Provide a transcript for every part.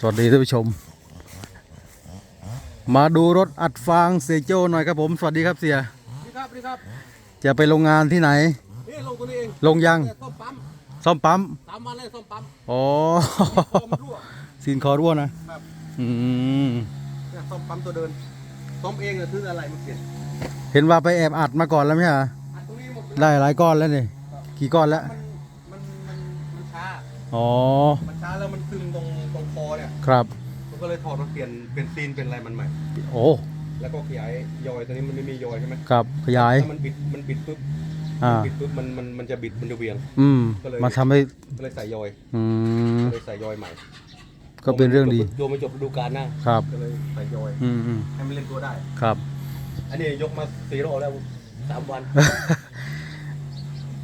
สวัสดีท่านผู้ชม มาดูรถอัดฟางเสียโจ้หน่อยครับผม สวัสดีครับเสียนี่ครับนี่ครับจะไปโรงงานที่ไหน นี่ลงตัวนี้เองลงยังเนี่ยส้มปั๊มซ่อมปั๊มสามวันเลยส้มปั๊มอ๋อคอมนรั่ว สินคอรั่วนะแบบอืม เนี่ยส้มปั๊มตัวเดินส้มเองเนี่ยซื้ออะไรมันเปลี่ยนเห็นว่าไปแอบอัดมาก่อนแล้วไหมฮะอันตรงนี้หมดเลยได้หลายก้อนแล้วนี่กี่ก้อนแล้ว มันมันมันมันช้า อ๋อ มันช้าแล้วมันซึมตรงตรงคอ เนี่ยครับผมก็เลยถอดมาเปลี่ยนเป็นซีนเป็นอะไรมันใหม่ โอ้แล้วก็ขยายยอยตัวนี้มันไม่มียอยใช่ไหมครับขยายถ้ามันบิดมันบิดปุ๊บอ่าบิดปุ๊บมันมันมันจะบิดมันจะเวียง อืมก็เลยมาทำให้ก็เลยใส่ยอยอืมก็เลยใส่ยอยใหม่ก็เป็นเรื่องดีโยมมาจบฤดูกาลหน้าครับก็เลยใส่ยอยอืมอืมให้มันเล่นตัวได้ ครับ อันนี้ยกมาสี่รอบแล้วสามวัน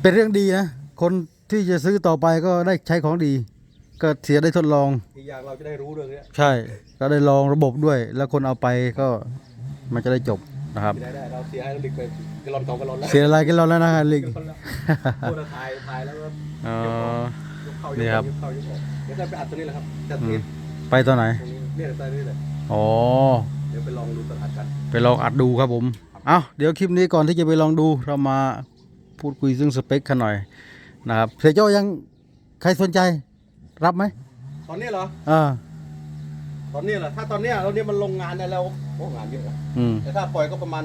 เป็นเรื่องดีนะคนที่จะซื้อต่อไปก็ได้ใช้ของดี ก็เสียได้ทดลอง อีกอย่างเราจะได้รู้เรื่องเนี้ยใช่ ก็ได้ลองระบบด้วย แล้วคนเอาไปก็มันจะได้จบนะครับที่ได้ได้เราเสียให้เราดิกไปกระลอนสองกระลอนแล้วเสียอะไรกันเราแล้วนะลิงกระลอนแล้วโคตรถ่ายถ่ายแล้วก็อ๋อ ยกเข้ายนี่กครัเข้ายบกเข้ายกออกเดี๋ยวจะไปอัดตัวนี้แหละครับจะอืเทมสไปตอนไหน ตรงนี้เนี่ยตอนนี้เลยอ๋อ เดี๋ยวไปลองดูตอนอัดกัน ไปลองอัดดูครับผม เอาเดี๋ยวคลิปนี้ก่อนที่จะไปลองดูเรามาพูดคุยซึ่งสเปคกันหน่อยนะครับเสียโจ้ยังใครสนใจ รับไหมตอนนี้เหรอ อ่า ตอนนี้เหรอ ถ้าตอนเนี้ยเราเนี่ยมันลงงานได้แล้วโอ้งานเยอะนะอืมแต่ถ้าปล่อยก็ประมาณ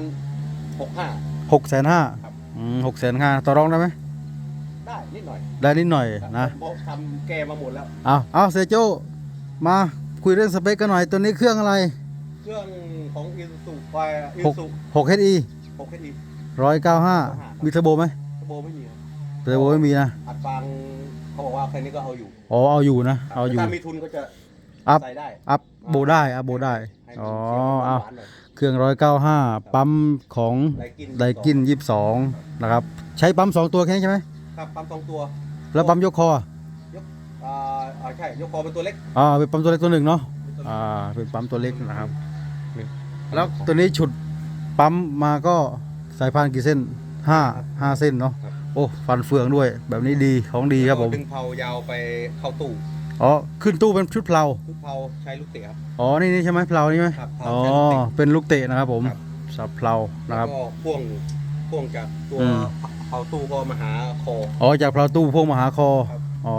หกห้า หกแสนห้าครับ อืมหกแสนห้าต่อรองได้ไหมได้นิดหน่อยได้นิดหน่อยครับนะ ผมทำแกมาหมดแล้ว เอาเอาเสียโจ้มาคุยเรื่องสเปคกันหน่อย ตัวนี้เครื่องอะไรเครื่องของอิซูซูไปอิหกซูหกเฮดีหกเอดี ร้อยเก้าห้า195มีเทอร์โบไหม โบไม่มีครับเทอร์โบไม่มีนะ อัดฟัง เขาบอกว่าแค่นี้ก็เอาอยู่อ๋อเอาอยู่นะ เอาอยู่ ถ้ามีทุนก็จะอัพ ใส่ได้อัพโบได้อัพโบได้ ให้อ๋อมันเอาเสียงหวานๆหน่อย เครื่องร้อยเก้าห้าปั๊มของไดกินไดกินยี่สิบสองนะครับ ใช้ปั๊มสองตัวแค่นี้ใช่ไหม ครับปั๊มสองตัวแล้วปั๊มยกคอ อ่าอ่าใช่ยกคอเป็นตัวเล็กอ่าเป็นปั๊มตัวเล็กตัวหนึ่งเนาะ อ่า เป็นปั๊มตัวเล็กนะครับนี่แล้วตัวนี้ฉุดปั๊มมาก็สายพานกี่เส้นห้าห้าเส้นเนาะ โอ้ฟันเฟืองด้วย แบบนี้ดีของดีครับผมดึงเผายาวไปเข้าตู้อ๋อขึ้นตู้เป็นชุดเพลาลูกเผาใช้ลูกเตะครับอ๋อนี่นี่ใช่ไหมเพลานี่ไหมครับอ๋อใช้ลูกเตะเป็นลูกเตะนะครับผมครับสับเพลานะคแล้รับวก็พ่วงพ่วงจากตัวอืมเผาตู้ก็มาหาคออ๋อจากเพลาตู้พวกมหาคอครับอ๋อ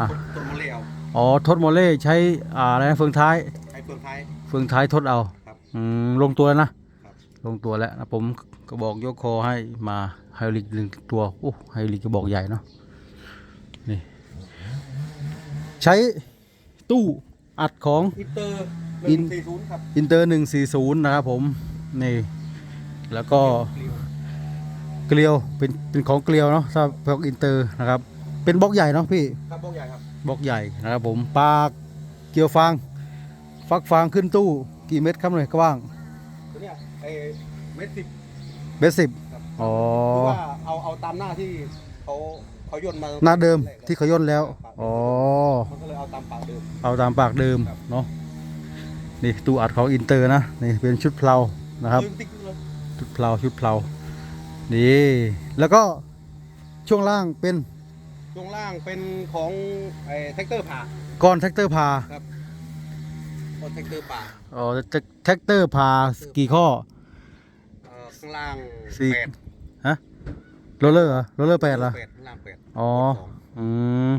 อะต้นมะเร็วอ๋อทดโมเล่ใช้อ่าอะไรนะเฟืองท้ายใช้เปลืองไทยเฟืองท้ายทดเอาครับอืมลงตัวแล้วนะครับลงตัวแล้วนะผมก็บอกยกคอให้มา ไฮลิกหนึ่งตัวโอ้ไฮลิกก็บอกใหญ่เนาะนี่ใช้ตู้อัดของอินเตอร์หอินึ่นงสี่ศูนย์ครับอินเตอร์หนึ่งสี่ศูนย์นะครับผมนี่แล้วก็เกลียวเป็นเป็นของเกลียวเนาะถ้าพวกอินเตอร์นะครับ เป็นบล็อกใหญ่เนาะพี่ครับพวกใหญ่ครับบล็อกใหญ่นะครับผมปลากเกี่ยวฟางฟักฟางขึ้นตู้กี่เม็ดครับเลยกว้างตัวเนี้ยไอ้เมตรสิบเบสสิบครับ อ๋อคือว่าเอาเอาตามหน้าที่เขาเขาย่นมาหน้าเดิมที่เขาย่นแล้ว อ๋อ มันก็เลยเอาตามปากเดิม เอาตามปากเดิมครับ เนาะนี่ตู้อัดของอินเตอร์นะนี่เป็นชุดเพลานะครับ ลืมติ๊กเลยชุดเพลาชุดเพลานี่แล้วก็ช่วงล่างเป็นช่วงล่างเป็นของไอ้แท็กเตอร์ผ่า ก้อนแท็กเตอร์พาของแท็กเตอร์ผ่าอ๋อแท็กเตอร์พากี่ข้อ เอ่อข้างล่างสี่ แปดฮะ โรลเลอร์เหรอโรลเลอร์แปดเหรอ แปดข้างล่างแปดอ๋อสองอืม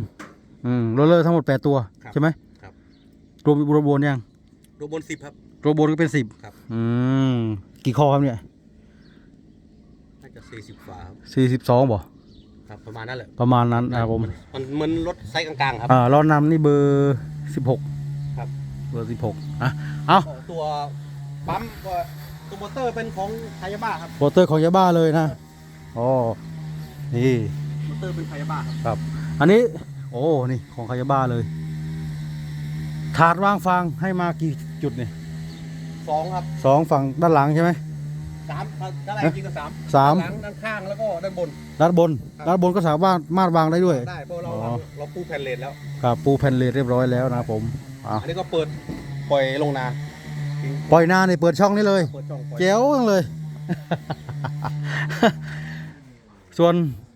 อืม โรลเลอร์ทั้งหมดแปดตัวครับใช่ไหมครับ รวมรวมบนยังโรบนสิบครับ รวมบนก็เป็นสิบครับ อืม กี่ข้อครับเนี่ยน่าจะสี่สิบฝาครับสี่สิบสองบ่ครับ ประมาณนั้นแหละประมาณนั้นนะครับผม มันเหมือนรถไซส์กลางๆครับ อ่าเรานำนี่เบอร์สิบหกครับ เบอร์สิบหกอะ เอาตัวปั๊มก็ตัวมอเตอร์เป็นของไทยาบ้าครับ โปรเตอร์ของยาบ้าเลยนะอ๋อ นี่มอเตอร์เป็นไทยาบ้าครับครับ อันนี้ โอ้นี่ของคายาบ้าเลย ถาดวางฟางให้มากี่จุดเนี่ยสองครับสองฝั่งด้านหลังใช่ไหม สามด้านหลังจริงก็สามสาม ด้านหลังด้านข้างแล้วก็ด้านบน ด้านบนครับด้านบนก็สามารถมารถวางได้ด้วย ได้เพราะเราอ๋อ เราปูแผ่นเลนแล้ว ครับปูแผ่นเลทเรียบร้อยแล้วนะครับผมอะอันนี้ก็เปิดปล่อยลงนาทิ้งปล่อยหน้าเนี่ยเปิดช่องนี้เลย เปิดช่องปล่อยเจ๋วจังเลย ส่วน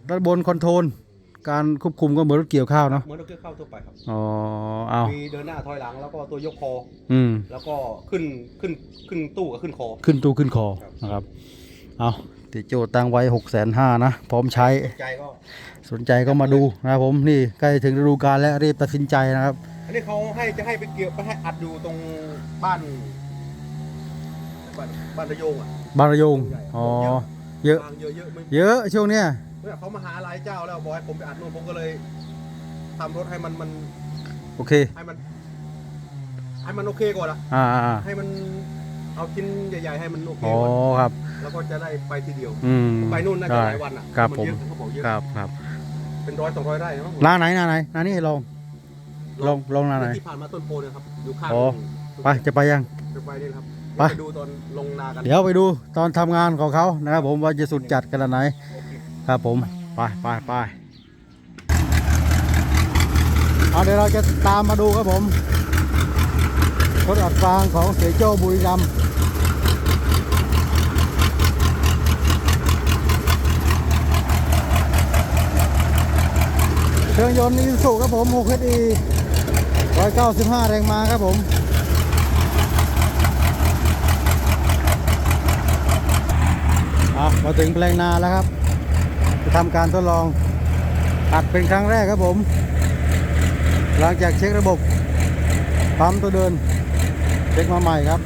ด้านบนคอนโทรลการควบคุมก็เหมือนรถเกี่ยวข้าวเนาะเหมือนรถเกี่ยวข้าวทั่วไปครับอ๋อเอามีเดินหน้าถอยหลังแล้วก็ตัวยกคอ อืมแล้วก็ขึ้นขึ้นขึ้นตู้กับขึ้นคอ ขึ้นตู้ขึ้นคอครับนะครับเอาติโจตั้งไว้หกแสนห้านะพร้อมใช้ใจก็สนใจก็มาดูนะครับผมนี่ใกล้ถึงฤดูกาลแล้วรีบตัดสินใจนะครับ อันนี้เขาให้จะให้ไปเกี่ยวไปให้อัดอยู่ตรงบ้านบ้าน บ้านระโยงอะบางระยงอ๋อ เยอะทางเยอะเยอะไม่เยอะช่วงเนี้ยเนี่ยเขามาหาหลายเจ้าแล้วบอกให้ผมไปอัดนู่นผมก็เลยทำรถให้มันมันโอเคให้มันให้มันโอเคก่อนละอ่าอ่าอ่าให้มันเอาชิ้นใหญ่ ๆ ให้มันโอเคอ๋อก่อนครับ แล้วก็จะได้ไปทีเดียว อืม ไปนู่นน่าจะได้หลายวันอะครับนผมเยอะเขาบอกเยอะครับครับเป็นร้อยสองร้อยไร่นะมั้งหน้าไหนหน้าไหนหน้านี้ลองลองลองหน้าไหนที่ผ่านมาต้นโพเนี่ยครับอยู่ข้างอ๋อไปจะไปยังจะไปนี่ครับ ไปเดี๋ยวดูตอนลงนากันเดี๋ยวไปดูตอนทำงานของเขานะครับผมว่าจะสุดจัดขนาดไหนโอเคครับผมไปไปไปเอาเดี๋ยวเราจะตามมาดูครับผมรถอัดฟางของเสียโจ้บุรีรัมย์เครื่องยนต์อีสุครับผม6 HE 195 แรงม้าครับผม อะ มาถึงแปลงนาแล้วครับ จะทำการทดลองอัดเป็นครั้งแรกครับผม หลังจากเช็คระบบปั๊มตัวเดิน เช็คมาใหม่ครับ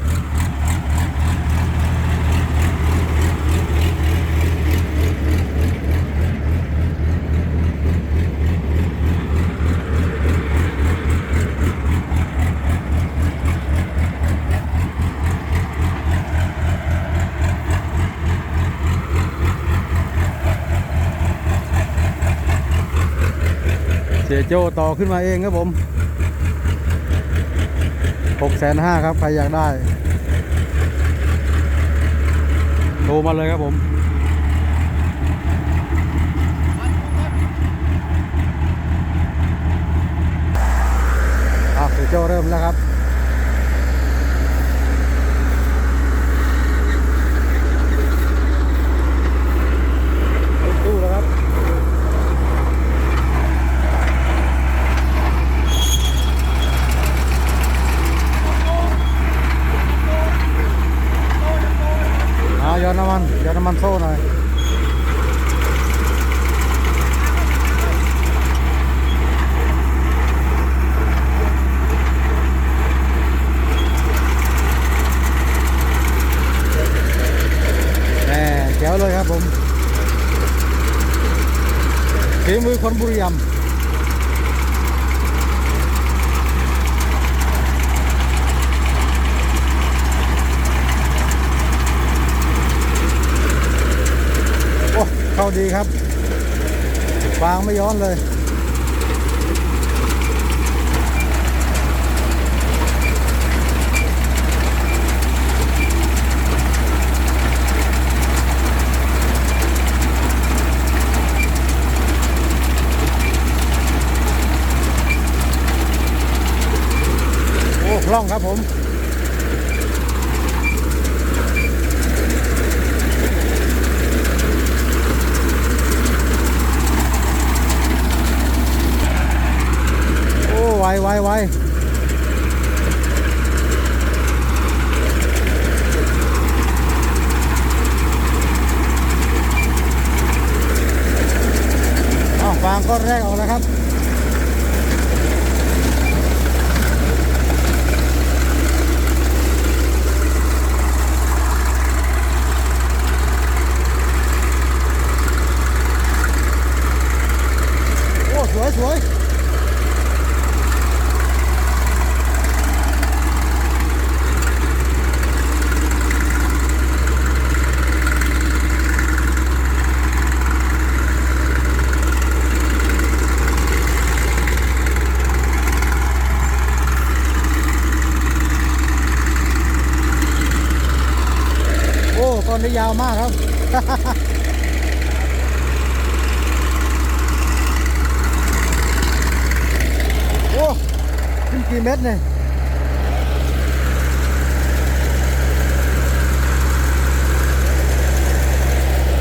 เสียโจต่อขึ้นมาเองครับผมหกแสนห้าครับ ใครอยากได้ โทรมาเลยครับผม อะเสียโจเริ่มแล้วครับ ตู้แล้วครับ เอาย้อนน้ำมันย้อนน้ำมันโซ่หน่อยแหมแจ๋วเลยครับผมฝีมือคนบุรีรัมย์โอ้ เข้า ดีครับฟางไม่ย้อนเลยโอ้คล่องครับผม อ้ไวไวไวเอาฟางก้อนแรกออกแล้วครับ มากครับ โอ้ขึ้นกี่เมตรเนี่ย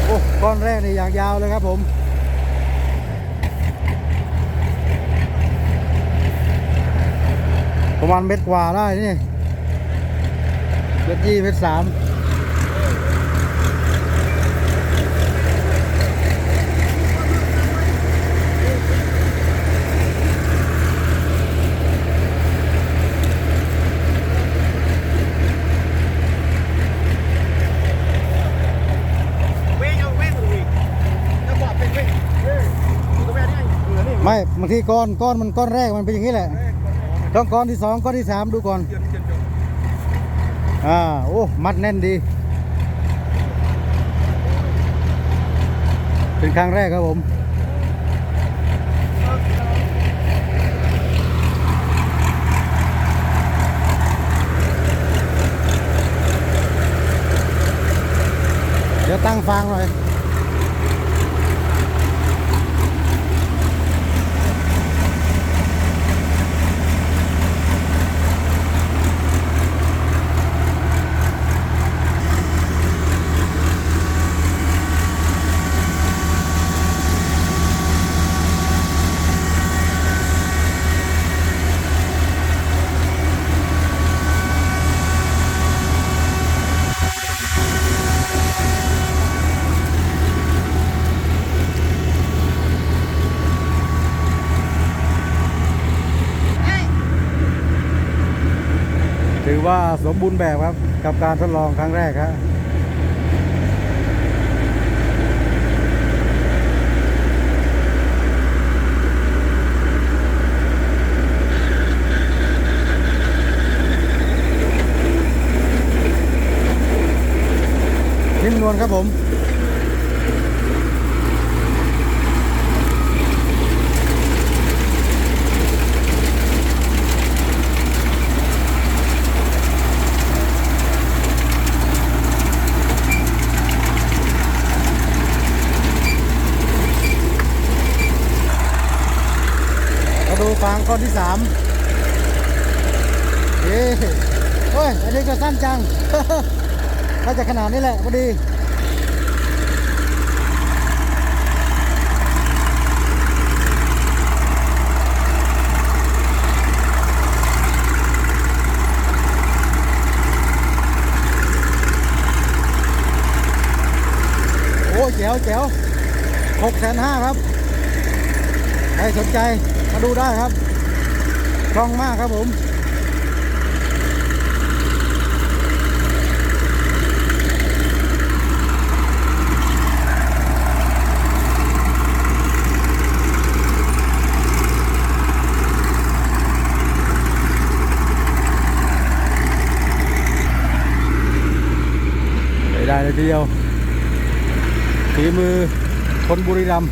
โอ้ก้อนแรกนี่อย่างยาวเลยครับผมประมาณเม็ดกว่าได้นี่เม็ดยี่เม็ดสามางทีก้อนก้อนมันก้อนแรกมันเป็นอย่างนี้แหละต้องก้อนที่สองก้อนที่สามดูก่อนอ่าโอ้มัดแน่นดี เป็นครั้งแรกครับผมเดี๋ยวตั้งฟางหน่อย ว่าสมบูรณ์แบบครับ กับการทดลองครั้งแรกครับนิ่มนวลครับผม มา ดูฟางก้อนที่สามเอ๊ะเฮ้ย อันนี้ก็สั้นจังน่าจะขนาดนี้แหละพอดีโอ้แจ๋วแจ๋วหกแสนห้าครับ ใครสนใจมาดูได้ครับ คล่องมากครับผมได้เลยทีเดียวฝีมือคนบุรีรัมย์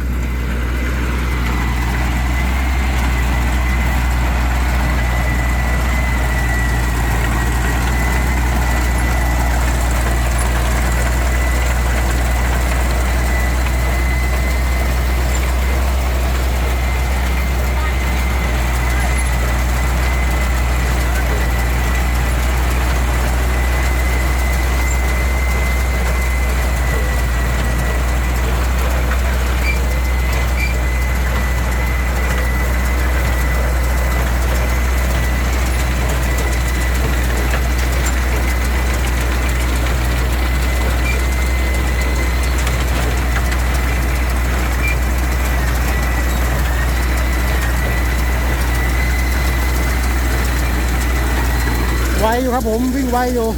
อยู่ครับผมวิ่งไวอยู่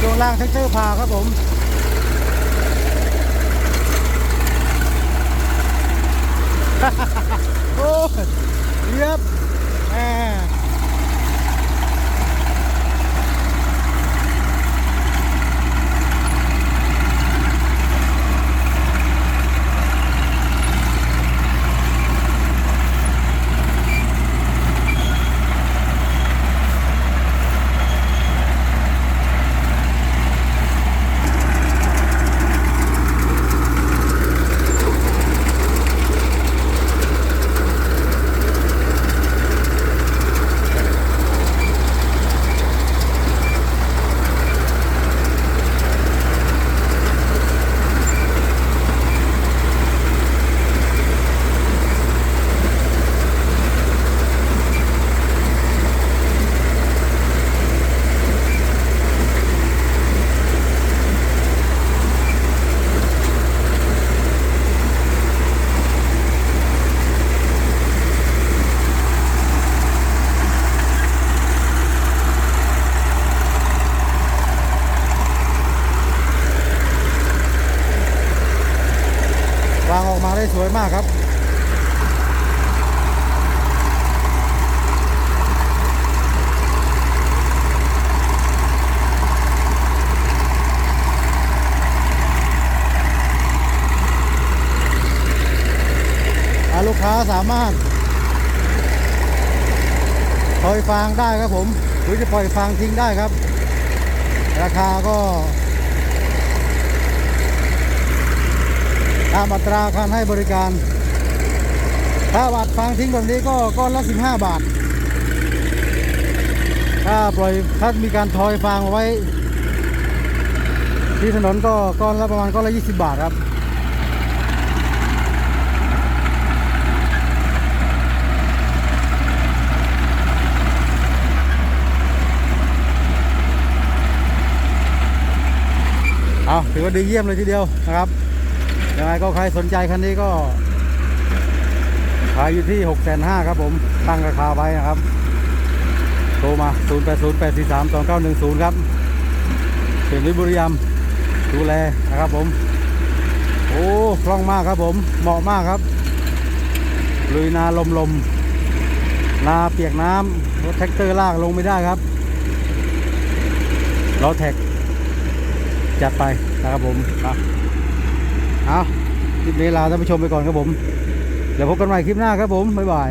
ช่วงล่างเท็กเจอร์พาครับผมโอ้ยเยียบ วางออกมาได้สวยมากครับลูกค้าสามารถปล่อยฟางได้ครับผม หรือจะปล่อยฟางทิ้งได้ครับ ราคาก็ ตามอัตราการให้บริการ ถ้าวัดฟางทิ้งแบบนี้ก็ก้อนละ 15 บาท ถ้าปล่อยถ้ามีการทอยฟางไว้ ที่ถนนก็ก้อนละประมาณก้อนละ 20 บาทครับเอาถือว่าดีเยี่ยมเลยทีเดียวนะครับ ยังไงก็ใครสนใจคันนี้ก็ ขายอยู่ที่6กแสนห้าครับผมตั้งราคาไว้นะครับ โทรมา 0 8 0 8 4 3 2 9 1 0 ครับเป็นวิบุรีรัมดูแลนะครับผม โอ้คล่องมากครับผมเหมาะมากครับลุยนาลมลมนาเปียกน้ำรถแท็กเตอร์ลากลงไม่ได้ครับล้อแท็กจัดไปนะครับผมอะ เอาคลิปนี้ลาท่านผู้ชมไปก่อนครับผม เดี๋ยวพบกันใหม่คลิปหน้าครับผม บ๊ายบาย